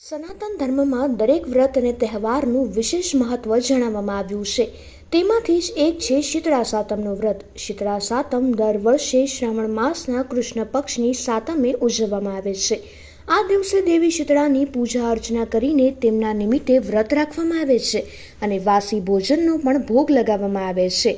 સનાતન ધર્મમાં દરેક વ્રત અને તહેવારનું વિશેષ મહત્વ જણાવવામાં આવ્યું છે. તેમાંથી જ એક છે શીતળા સાતમનું વ્રત. શીતળા સાતમ દર વર્ષે શ્રાવણ માસના કૃષ્ણ પક્ષની સાતમે ઉજવવામાં આવે છે. આ દિવસે દેવી શીતળાની પૂજા અર્ચના કરીને તેમના નિમિત્તે વ્રત રાખવામાં આવે છે અને વાસી ભોજનનો પણ ભોગ લગાવવામાં આવે છે.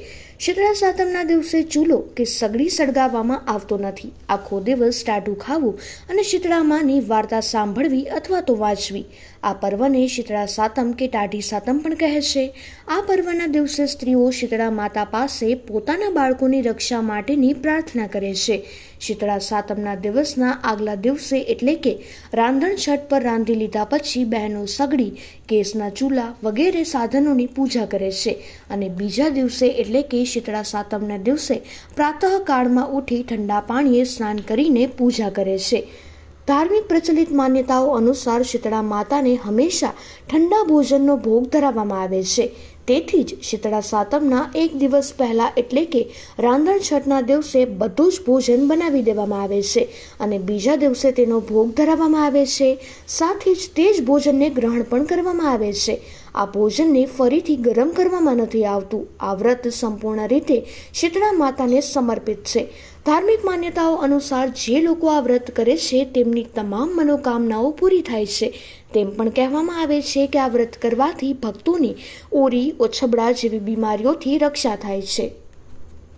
શીતળા સાતમના દિવસે ચૂલો કે સગડી સળગાવવામાં આવતો નથી. આખો દિવસ ટાઢું ખાવું અને શીતળામાની વાર્તા સાંભળવી અથવા તો વાંચવી. આ પર્વને શીતળા સાતમ કે ટાઢી સાતમ પણ કહે છે. આ પર્વના દિવસે સ્ત્રીઓ શીતળા માતા પાસે પોતાના બાળકોની રક્ષા માટેની પ્રાર્થના કરે છે. શીતળા સાતમના દિવસના આગલા દિવસે એટલે કે રાંધણ છઠ પર રાંધી લીધા પછી બહેનો સગડી ગેસના ચૂલા વગેરે સાધનોની પૂજા કરે છે. અને બીજા દિવસે એટલે કે શીતળા સાતમના દિવસે પ્રાતઃકાળમાં ઉઠી ઠંડા પાણીએ સ્નાન કરીને પૂજા કરે છે. ધાર્મિક પ્રચલિત માન્યતાઓ અનુસાર શીતળા માતાને હંમેશા ઠંડા ભોજનનો ભોગ ધરાવવામાં આવે છે. તેથી જ શીતળા સાતમના એક દિવસ પહેલા એટલે કે રાંધણ છઠના દિવસે બધું જ ભોજન બનાવી દેવામાં આવે છે અને બીજા દિવસે તેનો ભોગ ધરાવવામાં આવે છે. સાથે જ તે જ ભોજનને ગ્રહણ પણ કરવામાં આવે છે. આ ભોજનને ફરીથી ગરમ કરવામાં નથી આવતું. આ વ્રત સંપૂર્ણ રીતે શીતળા માતાને સમર્પિત છે. ધાર્મિક માન્યતાઓ અનુસાર જે લોકો આ વ્રત કરે છે, તેમની તમામ મનોકામનાઓ પૂરી થાય છે. તેમ પણ કહેવામાં આવે છે કે આ વ્રત કરવાથી ભક્તોની ઓરી ઓછબડા જેવી બીમારીઓથી રક્ષા થાય છે.